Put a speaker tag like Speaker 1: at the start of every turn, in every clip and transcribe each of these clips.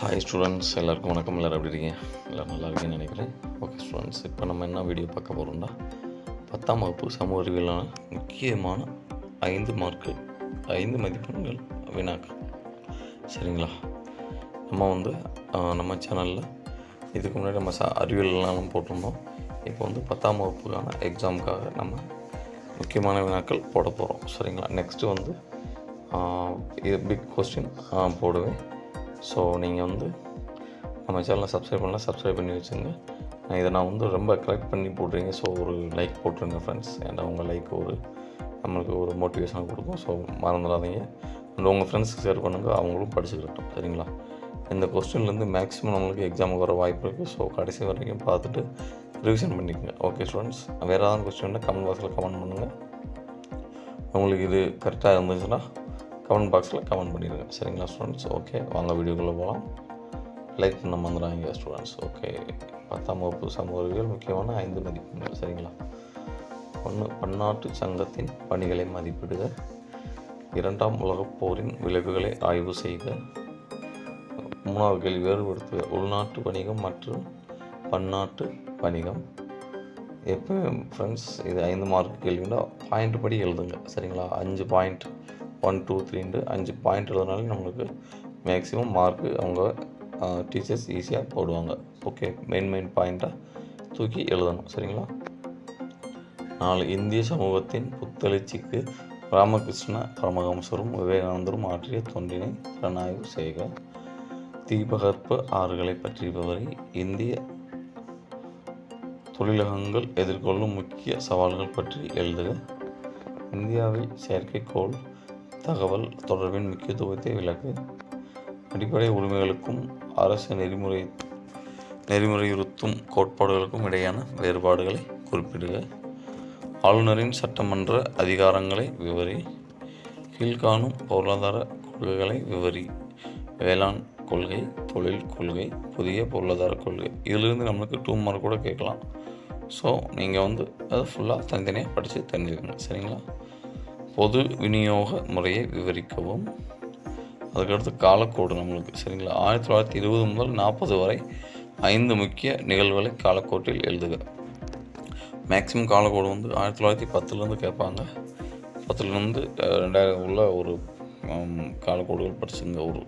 Speaker 1: Hi students எல்லாருக்கும் வணக்கம். எல்லோரும் எப்படி இருக்கீங்க? எல்லோரும் நல்லா இருக்கீங்கன்னு நினைக்கிறேன். ஓகே ஸ்டூடெண்ட்ஸ் இப்போ நம்ம என்ன வீடியோ பார்க்க போகிறோம்னா பத்தாம் வகுப்பு சமூக அறிவியலான முக்கியமான ஐந்து மார்க்கு ஐந்து மதிப்பெண்கள் வினாக்கள். சரிங்களா? நம்ம வந்து நம்ம சேனலில் இதுக்கு முன்னாடி நம்ம ச அறிவியல்லாம் போட்டிருந்தோம். இப்போ வந்து பத்தாம் வகுப்புக்கான எக்ஸாமுக்காக நம்ம முக்கியமான வினாக்கள் போட போகிறோம் சரிங்களா? நெக்ஸ்ட்டு வந்து இது பிக் கொஸ்டின் போடுவேன். ஸோ நீங்கள் வந்து நம்ம சேனலை சப்ஸ்கிரைப் பண்ணலாம் சப்ஸ்கிரைப் பண்ணி வச்சுங்க இதை நான் வந்து ரொம்ப கலெக்ட் பண்ணி போட்டுறீங்க ஸோ ஒரு லைக் போட்டுருங்க ஃப்ரெண்ட்ஸ் ஏன்னா உங்கள் லைக் ஒரு நம்மளுக்கு ஒரு மோட்டிவேஷனாக கொடுக்கும். ஸோ மறந்துடாதீங்க. அண்ட் உங்கள் ஃப்ரெண்ட்ஸுக்கு ஷேர் பண்ணுங்கள் அவங்களும் படிச்சுக்கிட்டோம். சரிங்களா? இந்த கொஸ்டின்லேருந்து மேக்ஸிமம் நம்மளுக்கு எக்ஸாமுக்கு வர வாய்ப்பு இருக்குது ஸோ கடைசி வரைக்கும் பார்த்துட்டு ரிவிஷன் பண்ணிக்கோங்க. ஓகே ஸ்டூடெண்ட்ஸ் வேறு ஏதாவது கொஸ்டின்னா கமெண்ட் பாக்ஸில் கமெண்ட் பண்ணுங்கள் உங்களுக்கு இது கரெக்டாக இருந்துச்சுன்னா கமெண்ட் பாக்ஸில் கமெண்ட் பண்ணிடுங்க சரிங்களா ஸ்டூடெண்ட்ஸ் ஓகே வாங்க வீடியோக்குள்ளே போகலாம் லைக் பண்ண மறந்துடாங்க ஸ்டூடெண்ட்ஸ் ஓகே பத்தாம் வகுப்பு சமூக அறிவியல் முக்கியமான ஐந்து மதிப்பெண்கள். சரிங்களா? ஒன்று பன்னாட்டு சங்கத்தின் பணிகளை மதிப்பிடுக. இரண்டாம் உலகப் போரின் விளைவுகளை ஆய்வு செய்க. மூணாவது கேள்வி வேறுபடுத்துக. உள்நாட்டு வணிகம் மற்றும் பன்னாட்டு வணிகம். எப்போ ஃப்ரெண்ட்ஸ் இது ஐந்து மார்க் கேள்வின்னா பாயிண்ட் படி எழுதுங்க. சரிங்களா? அஞ்சு பாயிண்ட் ஒன் டூ த்ரீன்ட்டு அஞ்சு பாயிண்ட் எழுதுனாலே நம்மளுக்கு மேக்ஸிமம் மார்க்கு அவங்க டீச்சர்ஸ் ஈஸியாக போடுவாங்க. ஓகே மெயின் மெயின் பாயிண்ட்டாக தூக்கி எழுதணும். சரிங்களா? நாலு இந்திய சமூகத்தின் புத்தெழுச்சிக்கு ராமகிருஷ்ண பரமஹம்சரும் விவேகானந்தரும் ஆற்றிய தொண்டினை திறனாய்வு செய்க. தீபகற்ப ஆறுகளை பற்றி இந்திய தொழிலகங்கள் எதிர்கொள்ளும் முக்கிய சவால்கள் பற்றி எழுதுக. இந்தியாவில் செயற்கைக்கோள் தகவல் தொடர்பின் முக்கியத்துவத்தை விளக்கு. அடிப்படை உரிமைகளுக்கும் அரசு நெறிமுறை நெறிமுறையுறுத்தும் கோட்பாடுகளுக்கும் இடையான வேறுபாடுகளை குறிப்பிடுக. ஆளுநரின் சட்டமன்ற அதிகாரங்களை விவரி கீழ்காணும் பொருளாதார கொள்கைகளை விவரி வேளாண் கொள்கை தொழில் கொள்கை புதிய பொருளாதார கொள்கை. இதிலிருந்து நம்மளுக்கு டூ மார்க் கூட கேட்கலாம். ஸோ நீங்கள் வந்து அதை ஃபுல்லாக தனித்தனியாக படித்து தெரிஞ்சுக்கணும் சரிங்களா? பொது விநியோக முறையை விவரிக்கவும். அதுக்கடுத்து காலக்கோடு நம்மளுக்கு சரிங்களா? ஆயிரத்தி தொள்ளாயிரத்தி இருபது முதல் நாற்பது வரை ஐந்து முக்கிய நிகழ்வுகளை காலக்கோட்டில் எழுதுக. மேக்ஸிமம் காலக்கோடு வந்து ஆயிரத்தி தொள்ளாயிரத்தி பத்துலேருந்து கேட்பாங்க. பத்துலேருந்து ரெண்டாயிரம் உள்ள ஒரு காலக்கோடுகள் படிச்சுங்க. ஒரு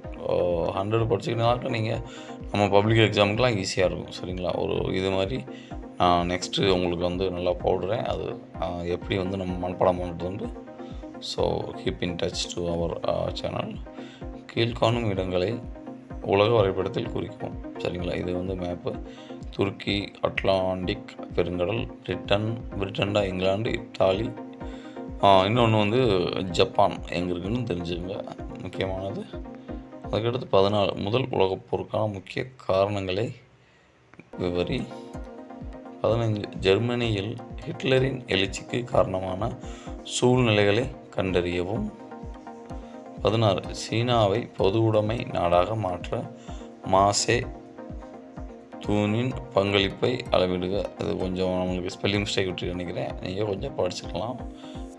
Speaker 1: ஹண்ட்ரட் படிச்சுக்கினாக்க நீங்கள் நம்ம பப்ளிக் எக்ஸாமுக்கெலாம் ஈஸியாக இருக்கும் சரிங்களா? ஒரு இது மாதிரி நான் நெக்ஸ்ட்டு உங்களுக்கு வந்து நல்லா போடுறேன். அது எப்படி வந்து நம்ம மண்பாடம் பண்ணுறது வந்து so keep in touch to our channel கீழ்காணும் இடங்களை உலக வரைபடத்தில் குறிக்கும் சரிங்களா? இது வந்து மேப்பு துருக்கி அட்லாண்டிக் பெருங்கடல் பிரிட்டன் பிரிட்டன்டா இங்கிலாந்து இத்தாலி. இன்னொன்று வந்து ஜப்பான். எங்கே இருக்குன்னு தெரிஞ்சுங்க முக்கியமானது. அதுக்கடுத்து பதினாலு. முதல் உலகப் போருக்கான முக்கிய காரணங்களை விவரி. பதினைஞ்சு ஜெர்மனியில் ஹிட்லரின் எழுச்சிக்கு காரணமான சூழ்நிலைகளை கண்டறியவும். பதினாறு. சீனாவை பொது உடைமை நாடாக மாற்ற மாசே தூணின் பங்களிப்பை அளவிடுக. அது கொஞ்சம் நம்மளுக்கு ஸ்பெல்லிங் மிஸ்டேக் விட்டு நினைக்கிறேன். நீங்கள் கொஞ்சம் படிச்சுக்கலாம்.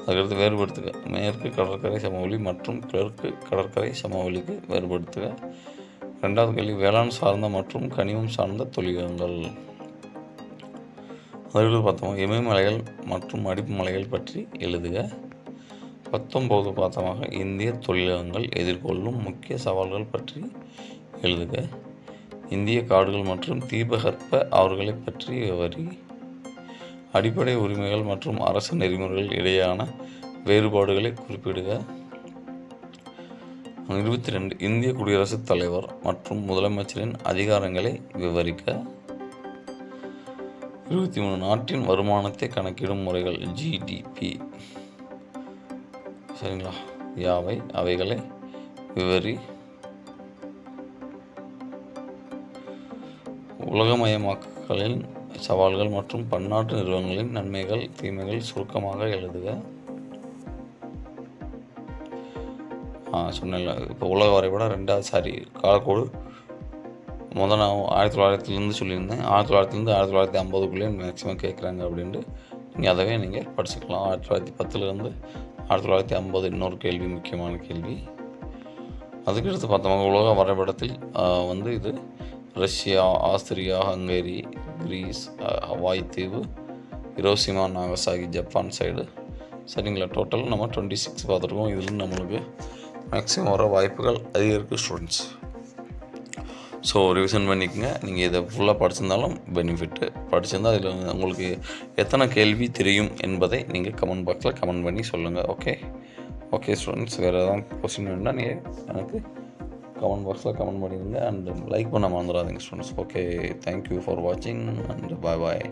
Speaker 1: அதுக்கடுத்து வேறுபடுத்துக. மேற்கு கடற்கரை சமவெளி மற்றும் கிழக்கு கடற்கரை சமவெளிக்கு வேறுபடுத்துக. ரெண்டாவது கேள்வி வேளாண் சார்ந்த மற்றும் கனிமம் சார்ந்த தொழிலங்கள் அதுக்கடுத்து பார்த்தோம். இமயமலைகள் மற்றும் அடிப்பு மலைகள் பற்றி எழுதுக. பத்தொம்போது பாதமாக இந்திய தொழிலகங்கள் எதிர்கொள்ளும் முக்கிய சவால்கள் பற்றி எழுதுக. இந்திய காடுகள் மற்றும் தீபகற்ப அவர்களை பற்றி விவரி. அடிப்படை உரிமைகள் மற்றும் அரசு நெறிமுறைகள் இடையேயான வேறுபாடுகளை குறிப்பிடுக. இருபத்தி ரெண்டு இந்திய குடியரசுத் தலைவர் மற்றும் முதலமைச்சரின் அதிகாரங்களை விவரிக்க. இருபத்தி மூணு நாட்டின் வருமானத்தை கணக்கிடும் முறைகள் ஜிடிபி சரிங்களா? யாவை அவைகளை விவரி உலகமயமாக்கலின் சவால்கள் மற்றும் பன்னாட்டு நிறுவனங்களின் நன்மைகள் தீமைகள் சுருக்கமாக எழுதுக. சொன்னேன் இப்போ உலக வரைபடம் ரெண்டாவது சாரி காலக்கோடு முதல் நான் ஆயிரத்தி தொள்ளாயிரத்துலேருந்து சொல்லியிருந்தேன். ஆயிரத்தி தொள்ளாயிரத்துலேருந்து ஆயிரத்தி தொள்ளாயிரத்தி ஐம்பதுக்குள்ளேயே மேக்ஸிமம் கேட்குறாங்க அப்படின்ட்டு நீங்கள் அதவே நீங்கள் படிச்சுக்கலாம். ஆயிரத்தி தொள்ளாயிரத்தி பத்துலேருந்து ஆயிரத்தி தொள்ளாயிரத்தி ஐம்பது இன்னொரு கேள்வி முக்கியமான கேள்வி. அதுக்கடுத்து பார்த்தோம்னா உலக வரைபடத்தில் வந்து இது Russia Austria Hungary Greece Hawaii தீவு இரோசிமா நாகசாகி ஜப்பான் சைடு. சரிங்களா? டோட்டல் நம்ம டுவெண்ட்டி சிக்ஸ் பார்த்துருக்கோம் இதுலேருந்து நம்மளுக்கு மேக்ஸிமம் வர வாய்ப்புகள் அதிகம் இருக்குது ஸ்டூடெண்ட்ஸ் ஸோ ரிவிஷன் பண்ணிக்கங்க. நீங்கள் இதை ஃபுல்லாக படிச்சிருந்தாலும் பெனிஃபிட்டு படிச்சிருந்தால் அதில் உங்களுக்கு எத்தனை கேள்வி தெரியும் என்பதை நீங்கள் கமெண்ட் பாக்ஸில் கமெண்ட் பண்ணி சொல்லுங்கள் ஓகே ஓகே ஸ்டூடெண்ட்ஸ் வேறு எதாவது கொஸ்டின் வேணும்னா நீங்கள் எனக்கு கமெண்ட் பாக்ஸில் கமெண்ட் பண்ணிடுங்க. அண்ட் லைக் பண்ண மறந்துடாதீங்க students okay thank you for வாட்சிங் அண்ட் பாய் பாய்